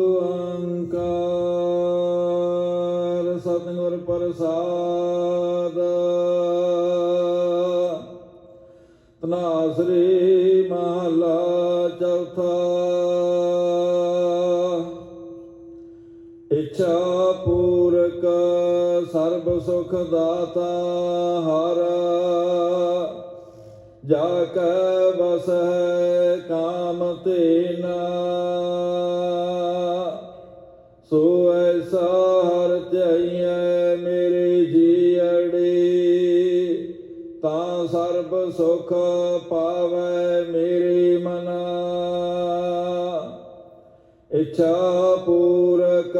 ਓੰਕਾਰ ਸਤਿਗੁਰ ਪ੍ਰਸਾਦ। ਤਨਾਸਰੀ ਮਹਲਾ ਚੌਥਾ। ਇੱਛਾ ਪੂਰਕ ਸਰਬ ਸੁਖ ਦਾਤਾ ਹਰ। ਜਾ ਕੇ ਬਸੈ ਕਾਮ ਤੇਨਾ। ਹਰ ਧਿਆਈਐ ਮੇਰੇ ਜੀਅੜੀ ਤਾਂ ਸਰਬ ਸੁਖ ਪਾਵੈ ਮੇਰੇ ਮਨਾ। ਇੱਛਾ ਪੂਰਕ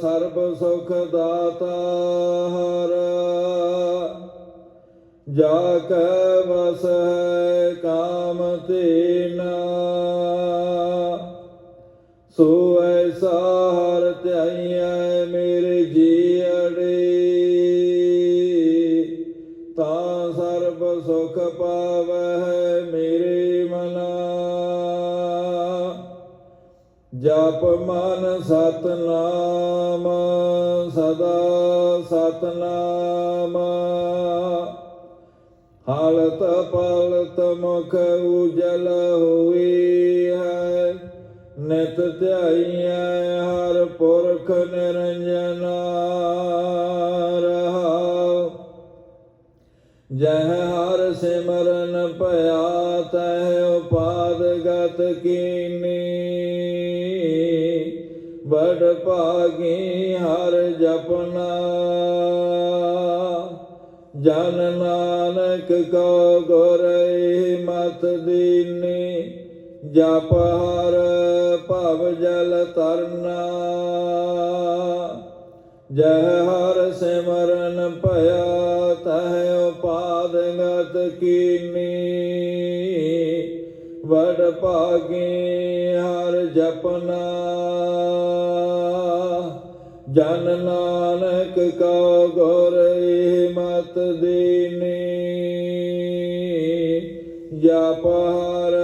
ਸਰਬ ਸੁਖ ਦਾਤਾ ਹਰ, ਜਾ ਕੈ ਵਸ ਹੈ ਕਾਮ ਤੇਨਾ ਸੋ ਐਸਾ ਹਰ ਧਿਆਈਐ ਮੇਰੇ ਜੀਅੜੀ। ਤਾਂ ਸਰਬ ਸੁਖ ਪਾਵੈ ਮੇਰੇ ਮਨਾ। ਜਪ ਮਨ ਸਤਨਾਮ, ਸਦਾ ਸਤਨਾਮ। ਹਾਲਤ ਪਲਤ ਮੁਖ ਉਜਲ ਹੋਈ ਹੈ। ਨਿਤ ਧਿਆਈਐ, ਹਰ ਪੁਰਖ ਨਿਰੰਜਨ ਰਹਾਉ ਜਹ ਹਰ ਸਿਮਰਨ ਭਇਆ, ਤਹਿ ਉਪਾਦ ਗਤ ਕੀਨੀ। ਬੜ ਭਾਗੀ ਹਰ ਜਪਨਾ। ਜਨ ਨਾਨਕ ਕੋ ਗੁਰੈ ਮਤ ਦੀਨੀ, ਜਪ ਹਰ ਭਵ ਜਲ ਤਰਨਾ। ਜਹ ਹਰ ਸਿਮਰਨ ਭਇਆ, ਤਹਿ ਉਪਾਦ ਗਤ ਕੀਨੀ। ਵਡ ਭਾਗੀ ਹਰ ਜਪਨਾ। ਜਨ ਨਾਨਕ ਕਾ ਗੁਰ ਮਤ ਦੀਨੀ। ਜਪ ਹਰ